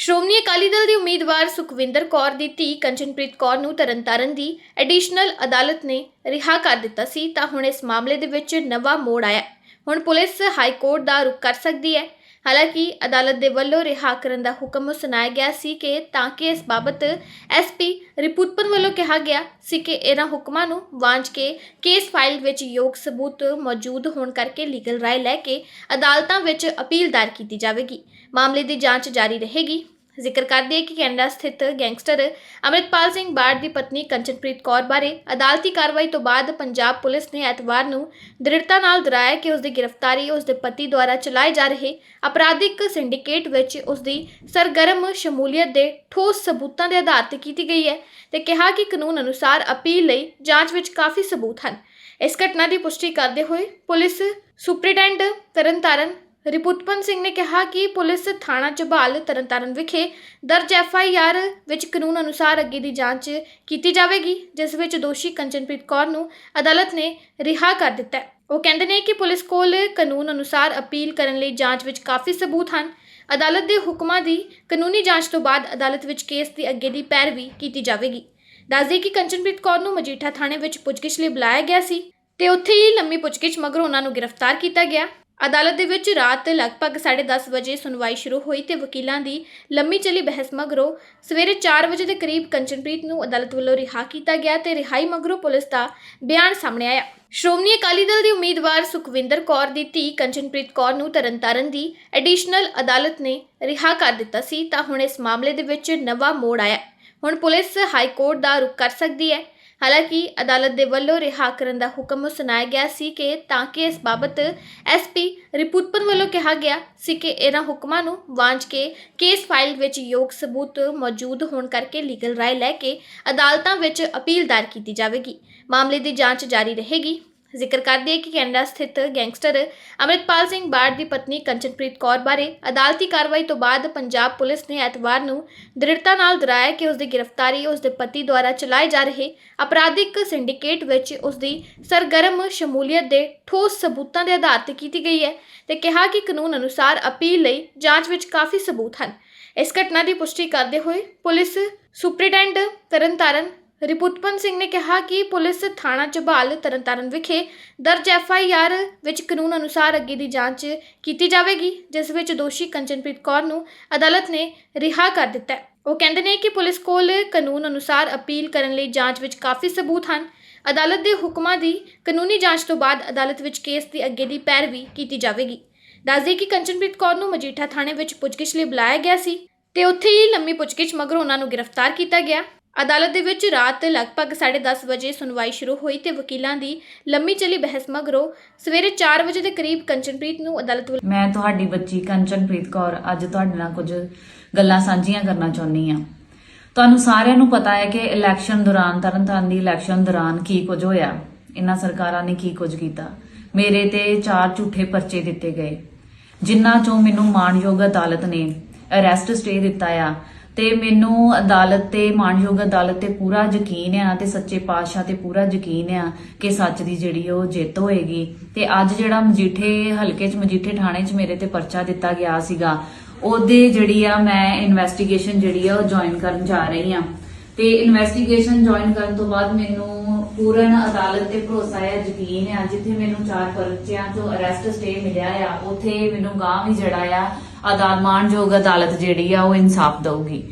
ਸ਼੍ਰੋਮਣੀ ਅਕਾਲੀ ਦਲ ਦੀ ਉਮੀਦਵਾਰ ਸੁਖਵਿੰਦਰ ਕੌਰ ਦੀ ਧੀ ਕੰਚਨਪ੍ਰੀਤ ਕੌਰ ਨੂੰ ਤਰਨਤਾਰਨ ਦੀ ਐਡੀਸ਼ਨਲ ਅਦਾਲਤ ਨੇ ਰਿਹਾ ਕਰ ਦਿੱਤਾ ਸੀ, ਤਾਂ ਹੁਣ ਇਸ ਮਾਮਲੇ ਦੇ ਵਿੱਚ ਨਵਾਂ ਮੋੜ ਆਇਆ ਹੈ। ਹੁਣ ਪੁਲਿਸ ਹਾਈ ਕੋਰਟ ਦਾ ਰੁਖ ਕਰ ਸਕਦੀ ਹੈ ਹਾਲਾਂਕਿ ਅਦਾਲਤ ਦੇ ਵੱਲੋਂ ਰਿਹਾ ਕਰਨ ਦਾ ਹੁਕਮ ਸੁਣਾਇਆ ਗਿਆ ਸੀ ਕਿ ਤਾਂ ਕਿ ਇਸ ਬਾਬਤ ਐਸਪੀ ਰਿਪੂਤਪਨ ਵੱਲੋਂ ਕਿਹਾ ਗਿਆ ਸੀ ਕਿ ਇਹਨਾਂ ਹੁਕਮਾਂ ਨੂੰ ਵਾਂਝ ਕੇ ਕੇਸ ਫਾਈਲ ਵਿੱਚ ਯੋਗ ਸਬੂਤ ਮੌਜੂਦ ਹੋਣ ਕਰਕੇ ਲੀਗਲ ਰਾਏ ਲੈ ਕੇ ਅਦਾਲਤਾਂ ਵਿੱਚ ਅਪੀਲ ਦਾਇਰ ਕੀਤੀ ਜਾਵੇਗੀ। ਮਾਮਲੇ ਦੀ ਜਾਂਚ ਜਾਰੀ ਰਹੇਗੀ। ਜ਼ਿਕਰ ਕਰਦੇ ਹੈ ਕਿ ਕੈਨੇਡਾ ਸਥਿਤ ਗੈਂਗਸਟਰ ਅਮਰਿਤਪਾਲ ਸਿੰਘ ਬਾੜ ਦੀ ਪਤਨੀ ਕੰਚਨਪ੍ਰੀਤ ਕੌਰ ਬਾਰੇ ਅਦਾਲਤੀ ਕਾਰਵਾਈ ਤੋਂ ਬਾਅਦ ਪੰਜਾਬ ਪੁਲਿਸ ਨੇ ਐਤਵਾਰ ਨੂੰ ਦ੍ਰਿੜਤਾ ਨਾਲ ਦੁਹਰਾਇਆ ਕਿ ਉਸ ਦੀ ਗ੍ਰਿਫਤਾਰੀ ਉਸ ਦੇ ਪਤੀ ਦੁਆਰਾ ਚਲਾਏ ਜਾ ਰਹੇ ਅਪਰਾਧਿਕ ਸਿੰਡੀਕੇਟ ਵਿੱਚ ਉਸ ਦੀ ਸਰਗਰਮ ਸ਼ਮੂਲੀਅਤ ਦੇ ਠੋਸ ਸਬੂਤਾਂ ਦੇ ਆਧਾਰ ਤੇ ਕੀਤੀ ਗਈ ਹੈ ਤੇ ਕਿਹਾ ਕਿ ਕਾਨੂੰਨ ਅਨੁਸਾਰ ਅਪੀਲ ਲਈ ਜਾਂਚ ਵਿੱਚ ਕਾਫੀ ਸਬੂਤ ਹਨ। ਇਸ ਘਟਨਾ ਦੀ ਪੁਸ਼ਟੀ ਕਰਦੇ ਹੋਏ ਪੁਲਿਸ ਸੁਪਰੀਡੈਂਟ ਤਰਨਤਾਰਨ ਰਿਪੁਤਪਨ ਸਿੰਘ ਨੇ ਕਿਹਾ ਕਿ ਪੁਲਿਸ ਥਾਣਾ ਝਬਾਲ, ਤਰਨਤਾਰਨ ਵਿਖੇ ਦਰਜ ਐਫ ਆਈ ਆਰ ਵਿੱਚ ਕਾਨੂੰਨ ਅਨੁਸਾਰ ਅੱਗੇ ਦੀ ਜਾਂਚ ਕੀਤੀ ਜਾਵੇਗੀ, ਜਿਸ ਵਿੱਚ ਦੋਸ਼ੀ ਕੰਚਨਪ੍ਰੀਤ ਕੌਰ ਨੂੰ ਅਦਾਲਤ ਨੇ ਰਿਹਾ ਕਰ ਦਿੱਤਾ ਹੈ। ਉਹ ਕਹਿੰਦੇ ਨੇ ਕਿ ਪੁਲਿਸ ਕੋਲ ਕਾਨੂੰਨ ਅਨੁਸਾਰ ਅਪੀਲ ਕਰਨ ਲਈ ਜਾਂਚ ਵਿੱਚ ਕਾਫੀ ਸਬੂਤ ਹਨ। ਅਦਾਲਤ ਦੇ ਹੁਕਮਾਂ ਦੀ ਕਾਨੂੰਨੀ ਜਾਂਚ ਤੋਂ ਬਾਅਦ ਅਦਾਲਤ ਵਿੱਚ ਕੇਸ ਦੀ ਅੱਗੇ ਦੀ ਪੈਰਵੀ ਕੀਤੀ ਜਾਵੇਗੀ। ਦੱਸਦੇ ਕਿ ਕੰਚਨਪ੍ਰੀਤ ਕੌਰ ਨੂੰ ਮਜੀਠਾ ਥਾਣੇ ਵਿੱਚ ਪੁੱਛਗਿੱਛ ਲਈ ਬੁਲਾਇਆ ਗਿਆ ਸੀ ਤੇ ਉੱਥੇ ਹੀ ਲੰਮੀ ਪੁੱਛਗਿੱਛ ਮਗਰੋਂ ਉਹਨਾਂ ਨੂੰ ਗ੍ਰਿਫਤਾਰ ਕੀਤਾ ਗਿਆ। ਅਦਾਲਤ ਦੇ ਵਿੱਚ ਰਾਤ ਲਗਭਗ 10:30 ਵਜੇ ਸੁਣਵਾਈ ਸ਼ੁਰੂ ਹੋਈ ਤੇ ਵਕੀਲਾਂ ਦੀ ਲੰਮੀ ਚੱਲੀ ਬਹਿਸ ਮਗਰੋਂ ਸਵੇਰੇ 4 ਵਜੇ ਦੇ ਕਰੀਬ ਕੰਚਨਪ੍ਰੀਤ ਨੂੰ ਅਦਾਲਤ ਵੱਲੋਂ ਰਿਹਾ ਕੀਤਾ ਗਿਆ ਤੇ ਰਿਹਾਈ ਮਗਰੋਂ ਪੁਲਿਸ ਦਾ ਬਿਆਨ ਸਾਹਮਣੇ ਆਇਆ। ਸ਼੍ਰੋਮਣੀ ਅਕਾਲੀ ਦਲ ਦੀ ਉਮੀਦਵਾਰ ਸੁਖਵਿੰਦਰ ਕੌਰ ਦੀ ਧੀ ਕੰਚਨਪ੍ਰੀਤ ਕੌਰ ਨੂੰ ਤਰਨਤਾਰਨ ਦੀ ਐਡੀਸ਼ਨਲ ਅਦਾਲਤ ਨੇ ਰਿਹਾ ਕਰ ਦਿੱਤਾ ਸੀ, ਤਾਂ ਹੁਣ ਇਸ ਮਾਮਲੇ ਦੇ ਵਿੱਚ ਨਵਾਂ ਮੋੜ ਆਇਆ। ਹੁਣ ਪੁਲਿਸ ਹਾਈ ਕੋਰਟ ਦਾ ਰੁਖ ਕਰ ਸਕਦੀ ਹੈ। ਹਾਲਾਂਕਿ ਅਦਾਲਤ ਦੇ ਵੱਲੋਂ ਰਿਹਾ ਕਰਨ ਦਾ ਹੁਕਮ ਸੁਣਾਇਆ ਗਿਆ ਸੀ ਕਿ ਤਾਂ ਕਿ ਇਸ ਬਾਬਤ ਐਸਪੀ ਰਿਪੂਤਪਨ ਵੱਲੋਂ ਕਿਹਾ ਗਿਆ ਸੀ ਕਿ ਇਹਨਾਂ ਹੁਕਮਾਂ ਨੂੰ ਵਾਂਝ ਕੇ ਕੇਸ ਫਾਈਲ ਵਿੱਚ ਯੋਗ ਸਬੂਤ ਮੌਜੂਦ ਹੋਣ ਕਰਕੇ ਲੀਗਲ ਰਾਏ ਲੈ ਕੇ ਅਦਾਲਤਾਂ ਵਿੱਚ ਅਪੀਲ ਦਾਇਰ ਕੀਤੀ ਜਾਵੇਗੀ। ਮਾਮਲੇ ਦੀ ਜਾਂਚ ਜਾਰੀ ਰਹੇਗੀ। ਜ਼ਿਕਰ ਕਰਦੇ ਹੈ ਕਿ ਕੈਨੇਡਾ ਸਥਿਤ ਗੈਂਗਸਟਰ ਅਮਰਿਤਪਾਲ ਸਿੰਘ ਬਾੜ ਦੀ ਪਤਨੀ ਕੰਚਨਪ੍ਰੀਤ ਕੌਰ ਬਾਰੇ ਅਦਾਲਤੀ ਕਾਰਵਾਈ ਤੋਂ ਬਾਅਦ ਪੰਜਾਬ ਪੁਲਿਸ ਨੇ ਐਤਵਾਰ ਨੂੰ ਦ੍ਰਿੜਤਾ ਨਾਲ ਦੁਹਰਾਇਆ ਕਿ ਉਸ ਦੀ ਗ੍ਰਿਫਤਾਰੀ ਉਸ ਦੇ ਪਤੀ ਦੁਆਰਾ ਚਲਾਏ ਜਾ ਰਹੇ ਅਪਰਾਧਿਕ ਸਿੰਡੀਕੇਟ ਵਿੱਚ ਉਸ ਦੀ ਸਰਗਰਮ ਸ਼ਮੂਲੀਅਤ ਦੇ ਠੋਸ ਸਬੂਤਾਂ ਦੇ ਆਧਾਰ ਤੇ ਕੀਤੀ ਗਈ ਹੈ ਤੇ ਕਿਹਾ ਕਿ ਕਾਨੂੰਨ ਅਨੁਸਾਰ ਅਪੀਲ ਲਈ ਜਾਂਚ ਵਿੱਚ ਕਾਫੀ ਸਬੂਤ ਹਨ। ਇਸ ਘਟਨਾ ਦੀ ਪੁਸ਼ਟੀ ਕਰਦੇ ਹੋਏ ਪੁਲਿਸ ਸੁਪਰੀਡੈਂਟ ਤਰਨਤਾਰਨ ਰਿਪੁਤਪਨ ਸਿੰਘ ਨੇ ਕਿਹਾ ਕਿ ਪੁਲਿਸ ਥਾਣਾ ਝਬਾਲ, ਤਰਨਤਾਰਨ ਵਿਖੇ ਦਰਜ ਐਫ ਆਈ ਆਰ ਵਿੱਚ ਕਾਨੂੰਨ ਅਨੁਸਾਰ ਅੱਗੇ ਦੀ ਜਾਂਚ ਕੀਤੀ ਜਾਵੇਗੀ, ਜਿਸ ਵਿੱਚ ਦੋਸ਼ੀ ਕੰਚਨਪ੍ਰੀਤ ਕੌਰ ਨੂੰ ਅਦਾਲਤ ਨੇ ਰਿਹਾ ਕਰ ਦਿੱਤਾ ਹੈ। ਉਹ ਕਹਿੰਦੇ ਨੇ ਕਿ ਪੁਲਿਸ ਕੋਲ ਕਾਨੂੰਨ ਅਨੁਸਾਰ ਅਪੀਲ ਕਰਨ ਲਈ ਜਾਂਚ ਵਿੱਚ ਕਾਫੀ ਸਬੂਤ ਹਨ। ਅਦਾਲਤ ਦੇ ਹੁਕਮਾਂ ਦੀ ਕਾਨੂੰਨੀ ਜਾਂਚ ਤੋਂ ਬਾਅਦ ਅਦਾਲਤ ਵਿੱਚ ਕੇਸ ਦੀ ਅੱਗੇ ਦੀ ਪੈਰਵੀ ਕੀਤੀ ਜਾਵੇਗੀ। ਦੱਸਦੇ ਕਿ ਕੰਚਨਪ੍ਰੀਤ ਕੌਰ ਨੂੰ ਮਜੀਠਾ ਥਾਣੇ ਵਿੱਚ ਪੁੱਛਗਿੱਛ ਲਈ ਬੁਲਾਇਆ ਗਿਆ ਸੀ ਤੇ ਉੱਥੇ ਹੀ ਲੰਮੀ ਪੁੱਛਗਿੱਛ ਮਗਰੋਂ ਉਹਨਾਂ ਨੂੰ ਗ੍ਰਿਫਤਾਰ ਕੀਤਾ ਗਿਆ। ਅਦਾਲਤ ਦੇ ਵਿੱਚ ਰਾਤ ਲਗਭਗ 10:30 ਵਜੇ ਸੁਣਵਾਈ ਸ਼ੁਰੂ ਹੋਈ ਤੇ ਵਕੀਲਾਂ ਦੀ ਲੰਮੀ ਚੱਲੀ ਬਹਿਸ ਮਗਰੋਂ ਸਵੇਰੇ 4 ਵਜੇ ਦੇ ਕਰੀਬ ਕੰਚਨਪ੍ਰੀਤ ਨੂੰ ਅਦਾਲਤ ਵੱਲੋਂ ਮੈਂ ਤੁਹਾਡੀ ਬੱਚੀ ਕੰਚਨਪ੍ਰੀਤ ਕੌਰ ਅੱਜ ਤੁਹਾਡੇ ਨਾਲ ਕੁਝ ਗੱਲਾਂ ਸਾਂਝੀਆਂ ਕਰਨਾ ਚਾਹੁੰਦੀ ਹਾਂ। ਤੁਹਾਨੂੰ ਸਾਰਿਆਂ ਨੂੰ ਪਤਾ ਹੈ ਕਿ ਇਲੈਕਸ਼ਨ ਦੌਰਾਨ, ਤਰਨਤਾਰਨ ਦੀ ਇਲੈਕਸ਼ਨ ਦੌਰਾਨ ਕੀ ਕੁਝ ਹੋਇਆ। ਇਹਨਾਂ ਸਰਕਾਰਾਂ ਨੇ ਕੀ ਕੁਝ ਕੀਤਾ? ਮੇਰੇ ਤੇ ਚਾਰ ਝੂਠੇ ਪਰਚੇ ਦਿੱਤੇ ਗਏ। ਜਿਨ੍ਹਾਂ ਚੋਂ ਮੈਨੂੰ ਮਾਣਯੋਗ ਅਦਾਲਤ ਨੇ ਅਰੈਸਟ ਸਟੇ ਦਿੱਤਾ ਆ ਤੇ ਮੈਨੂੰ ਅਦਾਲਤ ਤੇ, ਮਾਨਯੋਗ ਅਦਾਲਤ ਤੇ ਪੂਰਾ ਯਕੀਨ ਆ ਤੇ ਸੱਚੇ ਪਾਤਸ਼ਾਹ ਤੇ ਪੂਰਾ ਯਕੀਨ ਆ ਕਿ ਸੱਚ ਦੀ ਜਿਹੜੀ ਉਹ ਜਿੱਤ ਹੋਏਗੀ। ਤੇ ਅੱਜ ਜਿਹੜਾ ਮਜੀਠੇ ਹਲਕੇ 'ਚ, ਮਜੀਠੇ ਥਾਣੇ 'ਚ ਮੇਰੇ ਤੇ ਪਰਚਾ ਦਿੱਤਾ ਗਿਆ ਸੀਗਾ, ਉਹਦੇ ਜਿਹੜੀ ਆ ਮੈਂ ਇਨਵੈਸਟੀਗੇਸ਼ਨ ਜਿਹੜੀ ਆ ਉਹ ਜੁਆਇਨ ਕਰਨ ਜਾ ਰਹੀ ਆ। ਤੇ ਇਨਵੈਸਟੀਗੇਸ਼ਨ ਜੁਆਇਨ ਕਰਨ ਤੋਂ ਬਾਅਦ ਮੈਨੂੰ ਪੂਰਨ ਅਦਾਲਤ ਤੇ ਭਰੋਸਾ ਹੈ ਯਕੀਨ ਹੈ ਜਿੱਥੇ ਮੈਨੂੰ ਚਾਰ ਪਰਚਿਆਂ ਤੋਂ ਅਰੈਸਟ ਸਟੇ ਮਿਲਿਆ ਆ, ਉੱਥੇ ਮੈਨੂੰ ਗਾਂ ਵੀ ਜਿਹੜਾ ਆ ਅਦਾਲਤ ਮਾਣਯੋਗ ਅਦਾਲਤ ਜਿਹੜੀ ਆ ਉਹ ਇਨਸਾਫ ਦਊਗੀ।